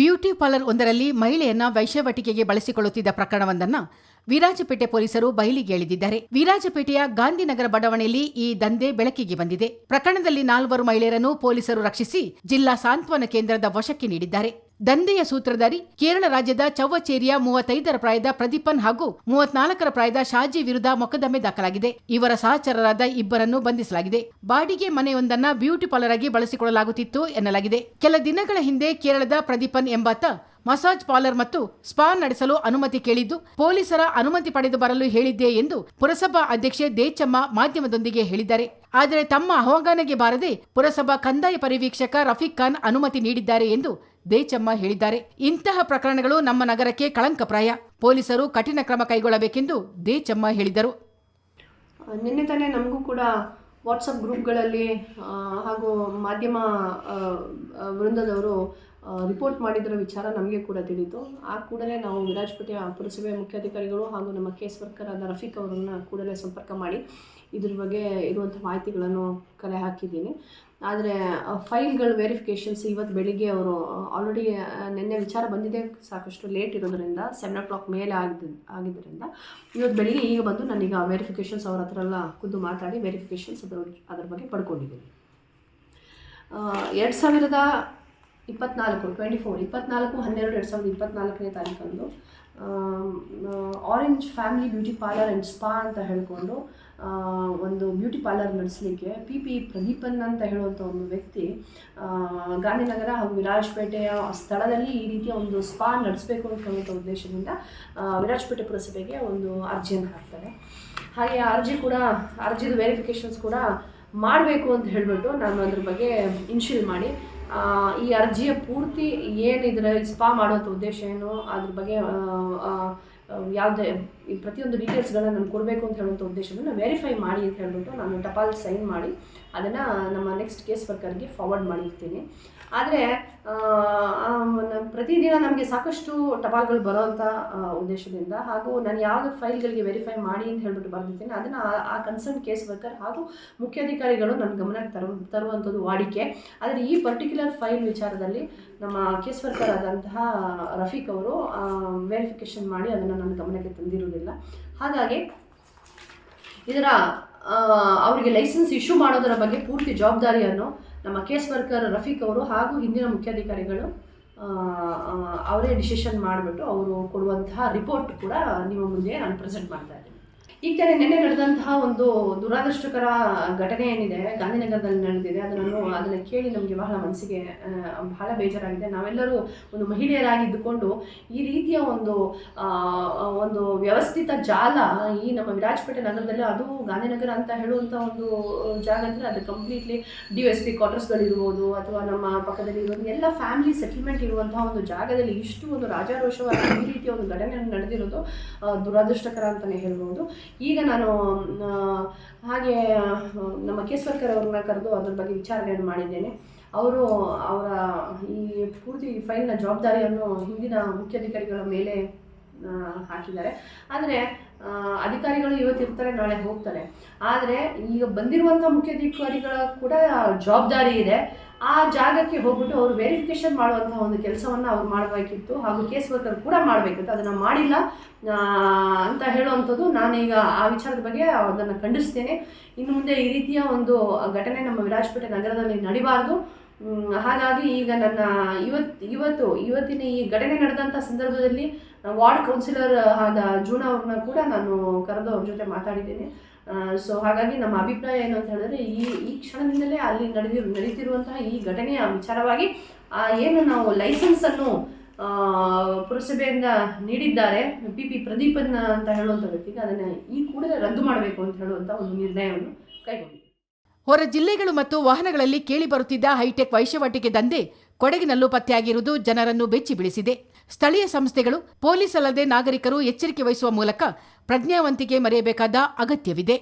Beauty parlour ಒಂದರಲ್ಲಿ ಮಹಿಳೆಯನ್ನ ವೈಶ್ಯವಟಿಕೆಗೆ ಬಳಸಿಕೊಳ್ಳುತ್ತಿದ್ದ ಪ್ರಕರಣವೊಂದನ್ನ ವಿರಾಜಪೇಟೆ ಪೊಲೀಸರು ಬಯಲಿಗೆ ಎಳೆದಿದ್ದಾರೆ. ವಿರಾಜಪೇಟೆಯ ಗಾಂಧಿನಗರ ಬಡಾವಣೆಯಲ್ಲಿ ಈ ದಂಧೆ ಬೆಳಕಿಗೆ ಬಂದಿದೆ. ಪ್ರಕರಣದಲ್ಲಿ ನಾಲ್ವರು ಮಹಿಳೆಯರನ್ನು ಪೊಲೀಸರು ರಕ್ಷಿಸಿ ಜಿಲ್ಲಾ ಸಾಂತ್ವನ ಕೇಂದ್ರದ ವಶಕ್ಕೆ ನೀಡಿದ್ದಾರೆ. ದಂಧೆಯ ಸೂತ್ರಧಾರಿ ಕೇರಳ ರಾಜ್ಯದ ಚೌವಚೇರಿಯ ಮೂವತ್ತೈದರ ಪ್ರಾಯದ ಪ್ರದೀಪನ್ ಹಾಗೂ ಮೂವತ್ನಾಲ್ಕರ ಪ್ರಾಯದ ಶಾಜಿ ವಿರುದ್ಧ ಮೊಕದ್ದಮೆ ದಾಖಲಾಗಿದೆ. ಇವರ ಸಹಚರರಾದ ಇಬ್ಬರನ್ನು ಬಂಧಿಸಲಾಗಿದೆ. ಬಾಡಿಗೆ ಮನೆಯೊಂದನ್ನ ಬ್ಯೂಟಿ ಪಾರ್ಲರ್ ಆಗಿ ಬಳಸಿಕೊಳ್ಳಲಾಗುತ್ತಿತ್ತು ಎನ್ನಲಾಗಿದೆ. ಕೆಲ ದಿನಗಳ ಹಿಂದೆ ಕೇರಳದ ಪ್ರದೀಪನ್ ಎಂಬಾತ ಮಸಾಜ್ ಪಾರ್ಲರ್ ಮತ್ತು ಸ್ಪಾ ನಡೆಸಲು ಅನುಮತಿ ಕೇಳಿದ್ದು, ಪೊಲೀಸರ ಅನುಮತಿ ಪಡೆದು ಬರಲು ಹೇಳಿದ್ದೆ ಎಂದು ಪುರಸಭಾ ಅಧ್ಯಕ್ಷೆ ದೇಚಮ್ಮ ಮಾಧ್ಯಮದೊಂದಿಗೆ ಹೇಳಿದ್ದಾರೆ. ಆದರೆ ತಮ್ಮ ಆಹ್ವಾನಗೆ ಬಾರದೆ ಪುರಸಭಾ ಕಂದಾಯ ಪರಿವೀಕ್ಷಕ ರಫೀಕ್ ಖಾನ್ ಅನುಮತಿ ನೀಡಿದ್ದಾರೆ ಎಂದು ದೇಚಮ್ಮ ಹೇಳಿದ್ದಾರೆ. ಇಂತಹ ಪ್ರಕರಣಗಳು ನಮ್ಮ ನಗರಕ್ಕೆ ಕಳಂಕಪ್ರಾಯ ಪೊಲೀಸರು ಕಠಿಣ ಕ್ರಮ ಕೈಗೊಳ್ಳಬೇಕೆಂದು ದೇಚಮ್ಮ ಹೇಳಿದರು. ನಿನ್ನೆ ತಾನೇ ನಮಗೂ ಕೂಡ ವಾಟ್ಸಪ್ ಗ್ರೂಪ್ಗಳಲ್ಲಿ ಹಾಗೂ ಮಾಧ್ಯಮ ವೃಂದದವರು ರಿಪೋರ್ಟ್ ಮಾಡಿದರ ವಿಚಾರ ನಮಗೆ ಕೂಡ ತಿಳಿಯಿತು ಆ ಕೂಡಲೇ ನಾವು ವಿರಾಜಪೇಟೆಯ ಪುರಸಭೆ ಮುಖ್ಯಾಧಿಕಾರಿಗಳು ಹಾಗೂ ನಮ್ಮ ಕೇಸ್ ವರ್ಕರ್ ಆದ ರಫೀಕ್ ಅವರನ್ನು ಕೂಡಲೇ ಸಂಪರ್ಕ ಮಾಡಿ ಇದ್ರ ಬಗ್ಗೆ ಇರುವಂಥ ಮಾಹಿತಿಗಳನ್ನು ಕಲೆ ಹಾಕಿದ್ದೀನಿ. ಆದರೆ ಫೈಲ್ಗಳು ವೆರಿಫಿಕೇಷನ್ಸ್ ಇವತ್ತು ಬೆಳಿಗ್ಗೆ ಅವರು ಆಲ್ರೆಡಿ ನಿನ್ನೆ ವಿಚಾರ ಬಂದಿದೆ. ಸಾಕಷ್ಟು ಲೇಟ್ ಇರೋದರಿಂದ ಸೆವೆನ್ ಓ ಕ್ಲಾಕ್ ಮೇಲೆ ಆಗಿದ್ದು ಆಗಿದ್ದರಿಂದ ಇವತ್ತು ಬೆಳಿಗ್ಗೆ ಈಗ ಬಂದು ನಾನೀಗ ವೆರಿಫಿಕೇಷನ್ಸ್ ಅವ್ರ ಹತ್ರ ಎಲ್ಲ ಖುದ್ದು ಮಾತಾಡಿ ವೆರಿಫಿಕೇಷನ್ಸ್ ಅದರ ಅದರ ಬಗ್ಗೆ ಪಡ್ಕೊಂಡಿದ್ದೀನಿ. ಎರಡು ಸಾವಿರದ ಇಪ್ಪತ್ನಾಲ್ಕು ಟ್ವೆಂಟಿ ಫೋರ್ ಇಪ್ಪತ್ನಾಲ್ಕು, ಹನ್ನೆರಡು, ಎರಡು ಸಾವಿರದ ಇಪ್ಪತ್ನಾಲ್ಕನೇ ತಾರೀಕಂದು orange family beauty parlour and spa ಅಂತ ಹೇಳಿಕೊಂಡು ಒಂದು ಬ್ಯೂಟಿ ಪಾರ್ಲರ್ ನಡೆಸಲಿಕ್ಕೆ ಪಿ ಪಿ ಪ್ರದೀಪನ್ ಅಂತ ಹೇಳುವಂಥ ಒಂದು ವ್ಯಕ್ತಿ ಗಾಂಧಿನಗರ ಹಾಗೂ ವಿರಾಜಪೇಟೆಯ ಸ್ಥಳದಲ್ಲಿ ಈ ರೀತಿಯ ಒಂದು ಸ್ಪಾ ನಡೆಸಬೇಕು ಅಂತ ಉದ್ದೇಶದಿಂದ ವಿರಾಜ್ಪೇಟೆ ಪುರಸಭೆಗೆ ಒಂದು ಅರ್ಜಿಯನ್ನು ಹಾಕ್ತಾರೆ. ಹಾಗೆ ಆ ಅರ್ಜಿ ಕೂಡ, ಅರ್ಜಿದು ವೆರಿಫಿಕೇಷನ್ಸ್ ಕೂಡ ಮಾಡಬೇಕು ಅಂತ ಹೇಳಿಬಿಟ್ಟು ನಾನು ಅದ್ರ ಬಗ್ಗೆ ಇನ್ಶಿಲ್ ಮಾಡಿ ಈ ಅರ್ಜಿಯ ಪೂರ್ತಿ ಏನಿದ್ರೆ ಸ್ಪಾ ಮಾಡೋದು ಉದ್ದೇಶ ಏನು, ಅದ್ರ ಬಗ್ಗೆ ಯಾವುದೇ ಪ್ರತಿಯೊಂದು ಡೀಟೇಲ್ಸ್ಗಳನ್ನ ನಾನು ಕೊಡಬೇಕು ಅಂತ ಹೇಳುವಂಥ ಉದ್ದೇಶವನ್ನು ವೆರಿಫೈ ಮಾಡಿ ಅಂತ ಹೇಳ್ಬಿಟ್ಟು ನಾನು ಟಪಾಲ್ ಸೈನ್ ಮಾಡಿ ಅದನ್ನು ನಮ್ಮ ನೆಕ್ಸ್ಟ್ ಕೇಸ್ ವರ್ಕರ್ಗೆ ಫಾರ್ವರ್ಡ್ ಮಾಡಿರ್ತೀನಿ. ಆದರೆ ಪ್ರತಿದಿನ ನಮಗೆ ಸಾಕಷ್ಟು ಟಪಾಲ್ಗಳು ಬರೋವಂಥ ಉದ್ದೇಶದಿಂದ ಹಾಗೂ ನಾನು ಯಾವ ಫೈಲ್ಗಳಿಗೆ ವೆರಿಫೈ ಮಾಡಿ ಅಂತ ಹೇಳ್ಬಿಟ್ಟು ಬರ್ದಿರ್ತೀನಿ. ಅದನ್ನು ಆ ಕನ್ಸರ್ನ್ ಕೇಸ್ ವರ್ಕರ್ ಹಾಗೂ ಮುಖ್ಯಾಧಿಕಾರಿಗಳು ನನ್ನ ಗಮನಕ್ಕೆ ತರ, ತರುವಂಥದ್ದು ವಾಡಿಕೆ. ಆದರೆ ಈ ಪರ್ಟಿಕ್ಯುಲರ್ ಫೈಲ್ ವಿಚಾರದಲ್ಲಿ ನಮ್ಮ ಕೇಸ್ ವರ್ಕರ್ ಆದಂತಹ ರಫೀಕ್ ಅವರು ವೆರಿಫಿಕೇಷನ್ ಮಾಡಿ ಅದನ್ನು ನನ್ನ ಗಮನಕ್ಕೆ ತಂದಿರುವುದಿಲ್ಲ. ಹಾಗಾಗಿ, ಇದರ ಅವರಿಗೆ ಲೈಸೆನ್ಸ್ ಇಶ್ಯೂ ಮಾಡೋದರ ಬಗ್ಗೆ ಪೂರ್ತಿ ಜವಾಬ್ದಾರಿಯನ್ನು ನಮ್ಮ ಕೇಸ್ ವರ್ಕರ್ ರಫೀಕ್ ಅವರು ಹಾಗೂ ಹಿಂದಿನ ಮುಖ್ಯಾಧಿಕಾರಿಗಳು ಅವರೇ ಡಿಸಿಷನ್ ಮಾಡಿಬಿಟ್ಟು ಅವರು ಕೊಡುವಂತಹ ರಿಪೋರ್ಟ್ ಕೂಡ ನಿಮ್ಮ ಮುಂದೆ ನಾನು ಪ್ರೆಸೆಂಟ್ ಮಾಡ್ತಾ ಇದ್ದೀನಿ. ಈಗ ಕಡೆ ನಿನ್ನೆ ನಡೆದಂತಹ ಒಂದು ದುರಾದೃಷ್ಟಕರ ಘಟನೆ ಏನಿದೆ ಗಾಂಧಿನಗರದಲ್ಲಿ ನಡೆದಿದೆ ಅದನ್ನು ಅದನ್ನು ಕೇಳಿ ನಮಗೆ ಬಹಳ ಮನಸ್ಸಿಗೆ ಬಹಳ ಬೇಜಾರಾಗಿದೆ. ನಾವೆಲ್ಲರೂ ಒಂದು ಮಹಿಳೆಯರಾಗಿದ್ದುಕೊಂಡು ಈ ರೀತಿಯ ಒಂದು ಒಂದು ವ್ಯವಸ್ಥಿತ ಜಾಲ ಈ ನಮ್ಮ ವಿರಾಜಪೇಟೆ ನಗರದಲ್ಲಿ ಅದು ಗಾಂಧಿನಗರ ಅಂತ ಹೇಳುವಂಥ ಒಂದು ಜಾಗ ಅಂದರೆ ಅದು ಕಂಪ್ಲೀಟ್ಲಿ ಡಿ ಎಸ್ ಪಿ ಕ್ವಾರ್ಟರ್ಸ್ಗಳಿರ್ಬೋದು ಅಥವಾ ನಮ್ಮ ಪಕ್ಕದಲ್ಲಿ ಇರೋದು ಎಲ್ಲ ಫ್ಯಾಮಿಲಿ ಸೆಟಲ್ಮೆಂಟ್ ಇರುವಂತಹ ಒಂದು ಜಾಗದಲ್ಲಿ ಇಷ್ಟು ಒಂದು ರಾಜಾರೋಷವಾಗಿ ಈ ರೀತಿಯ ಒಂದು ಘಟನೆ ನಡೆದಿರೋದು ದುರಾದೃಷ್ಟಕರ ದುರದೃಷ್ಟಕರ ಅಂತಲೇ ಹೇಳ್ಬೋದು. ಈಗ ನಾನು ಹಾಗೆ ನಮ್ಮ ಕೇಸ್ವರ್ಕರ್ ಅವ್ರನ್ನ ಕರೆದು ಅದ್ರ ಬಗ್ಗೆ ವಿಚಾರಣೆಯನ್ನು ಮಾಡಿದ್ದೇನೆ. ಅವರು ಅವರ ಈ ಪೂರ್ತಿ ಫೈಲ್ನ ಜವಾಬ್ದಾರಿಯನ್ನು ಹಿಂದಿನ ಮುಖ್ಯಾಧಿಕಾರಿಗಳ ಮೇಲೆ ಹಾಕಿದ್ದಾರೆ. ಆದರೆ ಅಧಿಕಾರಿಗಳು ಇವತ್ತಿರ್ತಾರೆ ನಾಳೆ ಹೋಗ್ತಾರೆ. ಆದರೆ, ಈಗ ಬಂದಿರುವಂಥ ಮುಖ್ಯಾಧಿಕಾರಿಗಳ ಕೂಡ ಜವಾಬ್ದಾರಿ ಇದೆ. ಆ ಜಾಗಕ್ಕೆ ಹೋಗ್ಬಿಟ್ಟು ಅವರು ವೆರಿಫಿಕೇಷನ್ ಮಾಡುವಂತಹ ಒಂದು ಕೆಲಸವನ್ನು ಅವ್ರು ಮಾಡಬೇಕಿತ್ತು ಹಾಗೂ ಕೇಸ್ ವರ್ಕರ್ ಕೂಡ ಮಾಡಬೇಕಿತ್ತು. ಅದನ್ನು ಮಾಡಿಲ್ಲ ಅಂತ ಹೇಳುವಂಥದ್ದು ನಾನೀಗ ಆ ವಿಚಾರದ ಬಗ್ಗೆ ಅದನ್ನು ಖಂಡಿಸ್ತೇನೆ. ಇನ್ನು ಮುಂದೆ ಈ ರೀತಿಯ ಒಂದು ಘಟನೆ ನಮ್ಮ ವಿರಾಜಪೇಟೆ ನಗರದಲ್ಲಿ ನಡಿಬಾರ್ದು. ಹಾಗಾಗಿ ಈಗ ನನ್ನ ಇವತ್ತು ಇವತ್ತು, ಇವತ್ತಿನ ಈ ಘಟನೆ ನಡೆದಂಥ ಸಂದರ್ಭದಲ್ಲಿ ವಾರ್ಡ್ ಕೌನ್ಸಿಲರ್ ಆದ ಜೂನ್ ಅವ್ರನ್ನ ಕೂಡ ನಾನು ಕರೆದು ಅವ್ರ ಜೊತೆ ಮಾತಾಡಿದ್ದೇನೆ. ಸೊ ಹಾಗಾಗಿ ನಮ್ಮ ಅಭಿಪ್ರಾಯ ಏನು ಅಂತ ಹೇಳಿದ್ರೆ, ಈ ಈ ಕ್ಷಣದಿಂದಲೇ ಅಲ್ಲಿ ನಡೆದಿರು, ನಡೀತಿರುವಂತಹ ಈ ಘಟನೆಯ ವಿಚಾರವಾಗಿ ಏನು ನಾವು ಲೈಸೆನ್ಸನ್ನು ಪುರಸಭೆಯಿಂದ ನೀಡಿದ್ದಾರೆ ಪಿ ಪಿ ಪ್ರದೀಪನ್ನ ಅಂತ ಹೇಳುವಂಥ ವ್ಯಕ್ತಿಗೆ ಅದನ್ನು ಈ ಕೂಡಲೇ ರದ್ದು ಮಾಡಬೇಕು ಅಂತ ಹೇಳುವಂಥ ಒಂದು ನಿರ್ಣಯವನ್ನು ಕೈಗೊಂಡಿದೆ ಹೊರ ಜಿಲ್ಲೆಗಳು ಮತ್ತು ವಾಹನಗಳಲ್ಲಿ ಕೇಳಿಬರುತ್ತಿದ್ದ ಹೈಟೆಕ್ ವೈಶ್ಯವಾಟಿಕೆ ದಂಧೆ ಕೊಡಗಿನಲ್ಲೂ ಪತ್ತೆಯಾಗಿರುವುದು ಜನರನ್ನು ಬೆಚ್ಚಿ ಬೀಳಿಸಿದೆ. ಸ್ಥಳೀಯ ಸಂಸ್ಥೆಗಳು ಪೊಲೀಸ್ ಅಲ್ಲದೆ ನಾಗರಿಕರು ಎಚ್ಚರಿಕೆ ವಹಿಸುವ ಮೂಲಕ ಪ್ರಜ್ಞಾವಂತಿಕೆ ಮರೆಯಬೇಕಾದ ಅಗತ್ಯವಿದೆ.